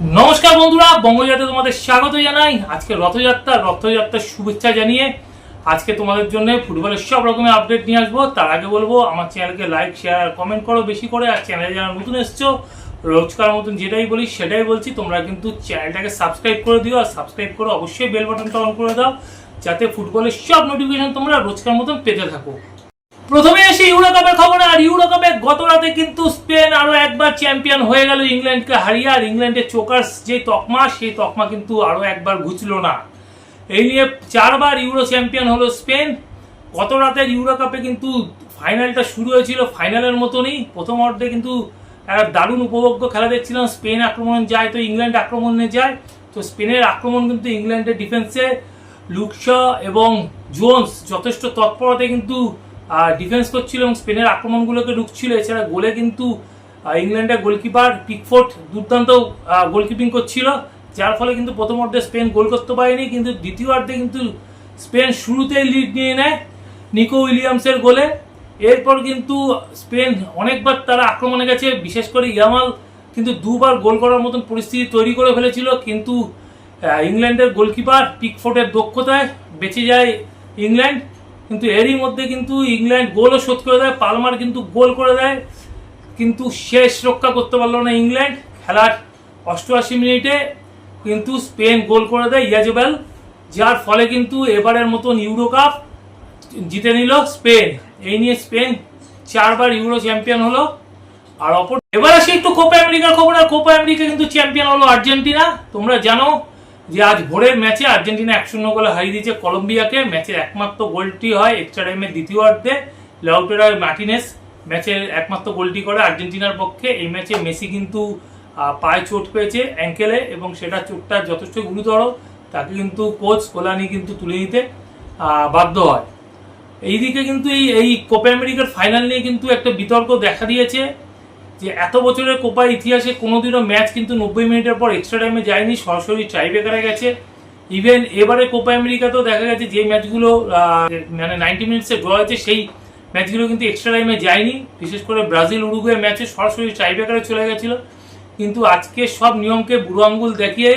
নমস্কার বন্ধুরা বঙ্গযাত্রা তোমাদের স্বাগত জানাই। আজকে রথযাত্রা, রথযাত্রার শুভেচ্ছা জানিয়ে আজকে তোমাদের জন্য ফুটবলের সব রকমের আপডেট নিয়ে আসব। তার আগে বলব, আমার চ্যানেলকে লাইক শেয়ার আর কমেন্ট করো বেশি করে। আর চ্যানেলে যারা নতুন এসছো, রোজকার মতন যেটাই বলি, সেটাই বলছি, তোমরা কিন্তু চ্যানেলটাকে সাবস্ক্রাইব করে দিও। আর সাবস্ক্রাইব করে অবশ্যই বেল বাটনটা অন করে দাও, যাতে ফুটবলের সব নোটিফিকেশন তোমরা রোজকার মতন পেতে থাকো। প্রথমে এসে ইউরো কাপের খবর, আর ইউরো কাপে গত রাতে কিন্তু স্পেন আরও একবার চ্যাম্পিয়ন হয়ে গেল ইংল্যান্ডকে হারিয়ে, আর ইংল্যান্ডের চোকার্স যে তকমা, সেই তকমা কিন্তু আরও একবার ঘুচলো না। এই নিয়ে চারবার ইউরো চ্যাম্পিয়ন হলো স্পেন। গত রাতের ইউরো কাপে কিন্তু ফাইনালটা শুরু হয়েছিল ফাইনালের মতনই। প্রথম অর্ধে কিন্তু দারুণ উপভোগ্য খেলা দেখছিলাম, স্পেন আক্রমণ যায় তো ইংল্যান্ড আক্রমণে যায়। তো স্পেনের আক্রমণ কিন্তু ইংল্যান্ডের ডিফেন্সে লুকশা এবং জোন্স যথেষ্ট তৎপরতায় কিন্তু ডিফেন্স করছিল এবং স্পেনের আক্রমণগুলোকে ঢুকছিল। এছাড়া গোলে কিন্তু ইংল্যান্ডের গোলকিপার পিকফোর্ট দুর্দান্ত গোলকিপিং করছিল। যার ফলে কিন্তু প্রথম অর্ধে স্পেন গোল করতে পারেনি, কিন্তু দ্বিতীয় অর্ধে কিন্তু স্পেন শুরুতেই লিড নিয়ে নেয় নিকো উইলিয়ামসের গোলে। এরপর কিন্তু স্পেন অনেকবার তারা আক্রমণে গেছে, বিশেষ করে ইয়ামাল কিন্তু দুবার গোল করার মতন পরিস্থিতি তৈরি করে ফেলেছিল, কিন্তু ইংল্যান্ডের গোলকিপার পিকফোর্টের দক্ষতায় বেঁচে যায় ইংল্যান্ড। কিন্তু এরই মধ্যে কিন্তু ইংল্যান্ড গোলও শোধ করে দেয়, পালমার কিন্তু গোল করে দেয়, কিন্তু শেষ রক্ষা করতে পারল না ইংল্যান্ড, খেলার অষ্টআশি মিনিটে কিন্তু স্পেন গোল করে দেয় ইয়াজেবেল, যার ফলে কিন্তু এবারের মতন ইউরো কাপ জিতে নিল স্পেন। এই নিয়ে স্পেন চারবার ইউরো চ্যাম্পিয়ন হলো। আর অপর এবার আসি একটু কোপা আমেরিকার খবর, আর কোপা আমেরিকা কিন্তু চ্যাম্পিয়ন হলো আর্জেন্টিনা। তোমরা জানো যে আজ ভোরের ম্যাচে আর্জেন্টিনা এক শূন্য গোলে হারিয়ে দিয়েছে কলম্বিয়াকে। ম্যাচের একমাত্র গোলটি হয় এক্সট্রা টাইমের দ্বিতীয় অর্ধে লাউটেরা মার্টিনেস ম্যাচের একমাত্র গোলটি করে আর্জেন্টিনার পক্ষে। এই ম্যাচে মেসি কিন্তু পায়ে চোট পেয়েছে অ্যাঙ্কেলে এবং সেটা চোটটা যথেষ্ট গুরুতর। তাকে কিন্তু কোচ কোলানি কিন্তু তুলে আহ, বাধ্য হয়। এইদিকে কিন্তু এই এই কোপা আমেরিকার ফাইনাল নিয়ে কিন্তু একটা বিতর্ক দেখা দিয়েছে। যে এত বছরের কোপার ইতিহাসে কোনোদিনও ম্যাচ কিন্তু নব্বই মিনিটের পর এক্সট্রা টাইমে যায়নি, সরাসরি টাইব্রেকারে গেছে। ইভেন এবারে কোপা আমেরিকাতেও দেখা গেছে যে ম্যাচগুলো মানে নাইনটি মিনিটসে ড্র হয়েছে, সেই ম্যাচগুলো কিন্তু এক্সট্রা টাইমে যায়নি। বিশেষ করে ব্রাজিল উরুগুয়ে ম্যাচে সরাসরি টাইব্রেকারে চলে গেছিল। কিন্তু আজকে সব নিয়মকে বুড়ো আঙ্গুল দেখিয়ে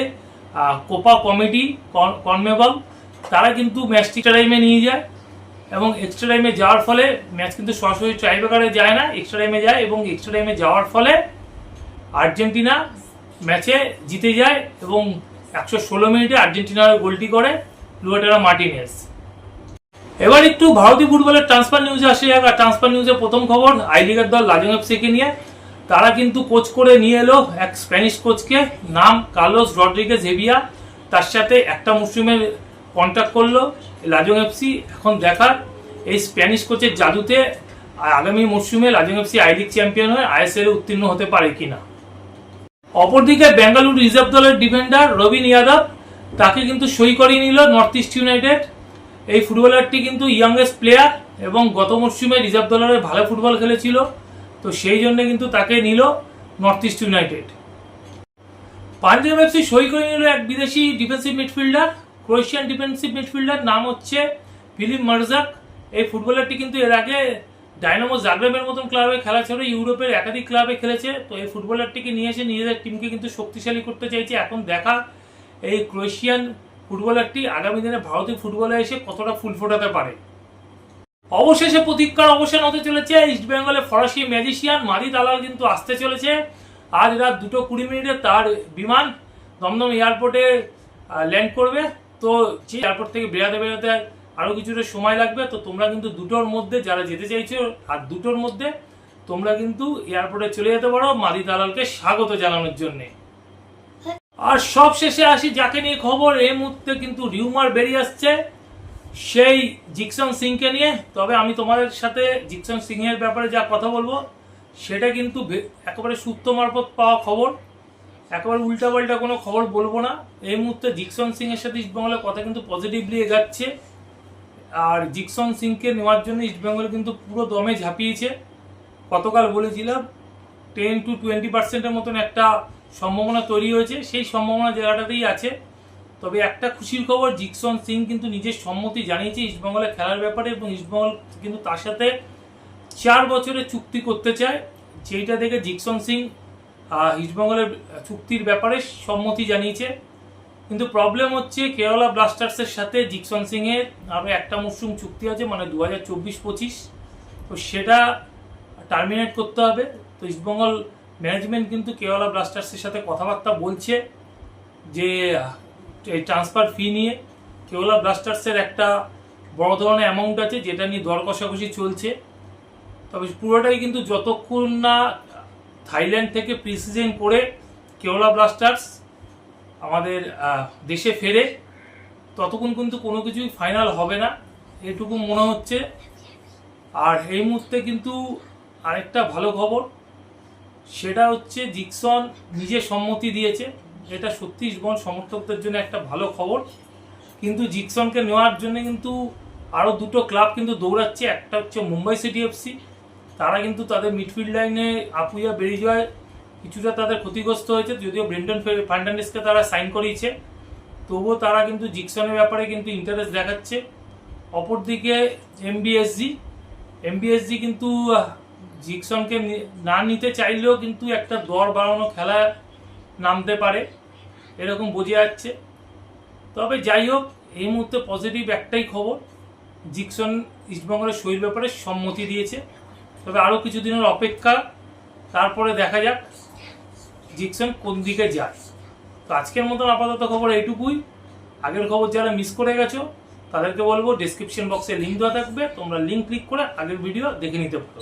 কোপা কমিটি কনমেবল, তারা কিন্তু ম্যাচটি টাইমে নিয়ে যায়। এবং এক্সট্রা টাইমে যাওয়ার ফলে ম্যাচ কিন্তু সরাসরি ট্রাইবেকারে যায় না এক্সট্রা টাইমে যায় এবং এক্সট্রা টাইমে যাওয়ার ফলে আর্জেন্টিনা ম্যাচে জিতে যায় এবং একশো ষোলো মিনিটে আর্জেন্টিনার গোলটি করে লুয়েটারা মার্টিনেস। এবার একটু ভারতীয় ফুটবলের ট্রান্সফার নিউজে আসে যাক, আর ট্রান্সফার নিউজে প্রথম খবর, আই লিগের দল লাজং এফসিকে নিয়ে। তারা কিন্তু কোচ করে নিয়ে এলো এক স্প্যানিশ কোচকে নাম কার্লোস রড্রিগেজ হেভিয়া তার সাথে একটা মরশুমের কন্ট্যাক্ট করল, লাজং এফসি এখন দেখার। এই স্প্যানিশ কোচের জাদুতে আগামী মরশুমে Lajong FC I league champion হয়ে আইএসএল উত্তীর্ণ হতে পারে কিনা। অপরদিকে বেঙ্গালুরু রিজার্ভ দলের ডিফেন্ডার রবিন ইয়াদব, তাকে কিন্তু সই করিয়ে নিল নর্থ ইস্ট ইউনাইটেড এই ফুটবলারটি কিন্তু ইয়াংগেস্ট প্লেয়ার এবং গত মরশুমে রিজার্ভ দলের ভালো ফুটবল খেলেছিল, তো সেই জন্য কিন্তু তাকে নিল North East United Punjab FC সই করে নিল এক বিদেশি defensive midfielder Croatian defensive midfielder নাম হচ্ছে ফিলিপ মার্জাক এই ফুটবলারটি কিন্তু এর আগে ডায়নামো জাগ্রেবের মতন ক্লাবে খেলা ছিল, ইউরোপের একাধিক ক্লাবে খেলেছে। তো এই ফুটবলারটিকে নিয়ে এসে নিজেদের টিমকে কিন্তু শক্তিশালী করতে চাইছে। এখন দেখা এই ক্রোয়েশিয়ান ফুটবলারটি আগামী দিনে ভারতীয় ফুটবলে এসে কতটা ফুল ফোটাতে পারে। অবশেষে প্রতীক্ষার অবসান হতে চলেছে। ইস্ট বেঙ্গলে ফরাসি ম্যাজিশিয়ান মারি দালাল কিন্তু আসতে চলেছে। আজ রাত দুটো কুড়ি মিনিটে তার বিমান দমদম এয়ারপোর্টে ল্যান্ড করবে। তো এয়ারপোর্ট থেকে বেরাতে বেরাতে আরও কিছুটা সময় লাগবে। তো তোমরা কিন্তু দুটোর মধ্যে যারা যেতে চাইছো, আর দুটোর মধ্যে তোমরা কিন্তু এয়ারপোর্টে চলে যেতে পারো মাদি দালালকে স্বাগত জানানোর জন্যে। আর সব শেষে আসি, যাকে নিয়ে খবর এই মুহূর্তে কিন্তু রিউমার বেরিয়ে আসছে, সেই জিকসন সিংকে নিয়ে। তবে আমি তোমাদের সাথে জিকসন সিং এর ব্যাপারে যা কথা বলব, সেটা কিন্তু একেবারে সূত্র মারফত পাওয়া খবর। একেবারে উল্টাপাল্টা কোনো খবর বলব না। এই মুহূর্তে জিকসন সিং এর সাথে ইস্টবেঙ্গলের কথা কিন্তু পজিটিভলি এগাচ্ছে। আর জিকসন সিংকে নেওয়ার জন্য ইস্টবেঙ্গল কিন্তু পুরো দমে ঝাঁপিয়েছে। গতকাল বলেছিলাম টেন টু টোয়েন্টি পার্সেন্টের মতন একটা সম্ভাবনা তৈরি হয়েছে। সেই সম্ভাবনা জায়গাটাতেই আছে। তবে একটা খুশির খবর, জিকসন সিং কিন্তু নিজের সম্মতি জানিয়েছে ইস্টবেঙ্গলে খেলার ব্যাপারে এবং ইস্টবেঙ্গল কিন্তু তার সাথে চার বছরের চুক্তি করতে চায়। যেটা দেখে জিকসন সিং ইস্টবেঙ্গলের চুক্তির ব্যাপারে সম্মতি জানিয়েছে। কিন্তু প্রবলেম হচ্ছে কেরালা ব্লাস্টার্সের সাথে জিকসন সিংয়ের আরও একটা মরশুম চুক্তি আছে মানে দু হাজার চব্বিশ পঁচিশ। তো সেটা টার্মিনেট করতে হবে। তো ইস্টবেঙ্গল ম্যানেজমেন্ট কিন্তু কেরালা ব্লাস্টার্সের সাথে কথাবার্তা বলছে যে, এই ট্রান্সফার ফি নিয়ে কেরালা ব্লাস্টার্সের একটা বড় ধরনের অ্যামাউন্ট আছে, যেটা নিয়ে দর কষাকষি চলছে। তবে পুরোটাই কিন্তু যতক্ষণ না থাইল্যান্ড থেকে প্রিসিজন করে কেওলা ব্লাস্টার্স আমাদের দেশে ফেরে। ততক্ষণ কিন্তু কোনো কিছুই ফাইনাল হবে না, এটুকু মনে হচ্ছে। আর এই মুহূর্তে কিন্তু আরেকটা ভালো খবর, সেটা হচ্ছে জিকসন নিজে সম্মতি দিয়েছে। এটা সত্যি ইস্টবেঙ্গল সমর্থকদের জন্য একটা ভালো খবর। কিন্তু জিকসনকে নেওয়ার জন্য কিন্তু আরও দুটো ক্লাব কিন্তু দৌড়াচ্ছে, একটা হচ্ছে মুম্বাই সিটি এফসি তারা কিন্তু তাদের মিডফিল্ড লাইনে আপুইয়া বেরিয়ে যাওয়ায় কিছুটা তাদের ক্ষতিগ্রস্ত হয়েছে, যদিও ব্রেন্ডন ফার্নান্ডেসকে তারা সাইন করিয়েছে। তবুও তারা কিন্তু জিকসনের ব্যাপারে কিন্তু ইন্টারেস্ট দেখাচ্ছে। অপরদিকে এমবিএসজি এমবিএসজি কিন্তু জিকসনকে না নিতে চাইলেও কিন্তু একটা দর বাড়ানো খেলা নামতে পারে, এরকম বোঝা যাচ্ছে। তবে যাই হোক, এই মুহূর্তে পজিটিভ একটাই খবর, জিকসন ইস্টবেঙ্গলের শরীর ব্যাপারে সম্মতি দিয়েছে। তবে আরও কিছুদিনের অপেক্ষা, তারপরে দেখা যাক জিকসন কোন দিকে যায়। তো আজকের মতন আপাতত খবর এইটুকুই। আগের খবর যারা মিস করে গেছো, তাদেরকে বলব ডিসক্রিপশন বক্সে লিঙ্ক দেওয়া থাকবে। তোমরা লিঙ্ক ক্লিক করে আগের ভিডিও দেখে নিতে পারো।